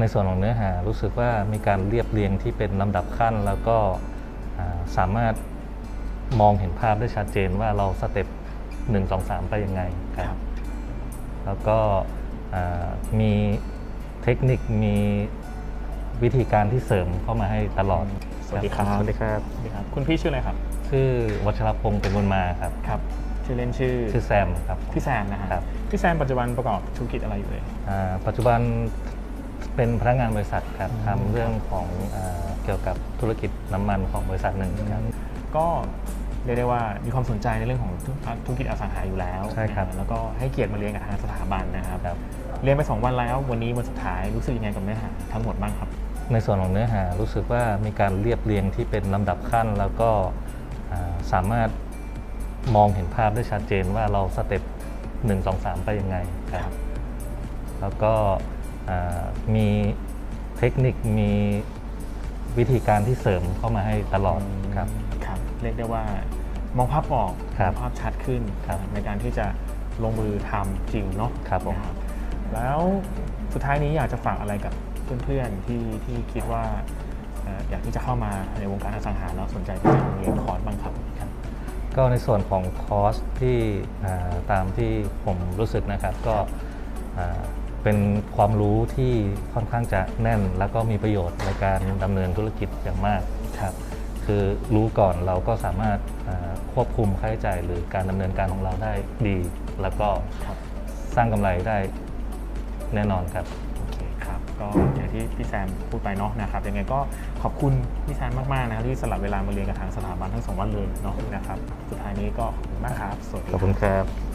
ในส่วนของเนื้อหารู้สึกว่ามีการเรียบเรียงที่เป็นลำดับขั้น แล้วก็อ่าสามารถมองเห็นภาพได้ชัดเจนว่าเราสเต็ปหนึ่งสองสามไปยังไงครับ แล้วก็อ่ามีเทคนิคมีวิธีการที่เสริมเข้ามาให้ตลอด สวัสดีครับ สวัสดีครับ สวัสดีครับ คุณพี่ชื่ออะไรครับ ชื่อวัชรพงศ์เป็นบุญมาครับ ครับ ชื่อเล่นชื่อ ชื่อแซมครับ พี่แซมนะฮะครับพี่แซมปัจจุบันประกอบธุรกิจอะไรอยู่เลยอ่าปัจจุบัน เป็นพนักงานบริษัทครับทำเรื่องของอาเกี่ยวกับธุรกิจน้ำมันของบริษัทหนึ่งครับก็เรียกได้ว่ามีความสนใจในเรื่องของธุรกิจอสังหาอยู่แล้วใช่ครับนะฮะแล้วก็ให้เกียรติมาเรียนกับทางสถาบันนะครับครับเรียนไป 2 วันแล้ววันนี้วันสุดท้ายรู้สึกยังไงกับเนื้อหาทั้งหมดบ้างครับ ในส่วนของเนื้อหารู้สึกว่ามีการเรียบเรียงที่เป็นลำดับขั้น แล้วก็อ่าสามารถมองเห็นภาพได้ชัดเจนว่าเราสเต็ปหนึ่งสองสามไปยังไงครับ แล้วก็อ่า มีเทคนิคมีวิธีการที่เสริมเข้ามาให้ตลอดครับครับ เรียกได้ว่ามองภาพออกครับมองภาพชัดขึ้นครับในการที่จะลงมือทำจริงเนาะครับผมนะแล้วสุดท้ายนี้อยากจะฝากอะไรกับเพื่อนๆที่ที่คิดว่าเอ่ออยากที่จะเข้ามาในวงการอสังหาแล้วสนใจที่จะเรียนคอร์สบ้างครับ ก็ในส่วนของคอร์สที่อ่าตามที่ผมรู้สึกนะครับก็อ่า เป็นความรู้ที่ค่อนข้างจะแน่น แล้วก็มีประโยชน์ในการดำเนินธุรกิจอย่างมากครับคือรู้ก่อนเราก็สามารถอ่าควบคุมค่าใช้จ่ายหรือการดำเนินการของเราได้ดี แล้วก็ครับสร้างกำไรได้แน่นอนครับโอเคครับก็อย่างที่พี่แซมพูดไปเนาะนะครับยังไงก็ขอบคุณพี่แซมมากๆนะครับที่สลับเวลามาเรียนกับทางสถาบันทั้งสองวันเลยเนาะนะครับสุดท้ายนี้ก็ขอบคุณมากครับสวัสดีขอบคุณครับ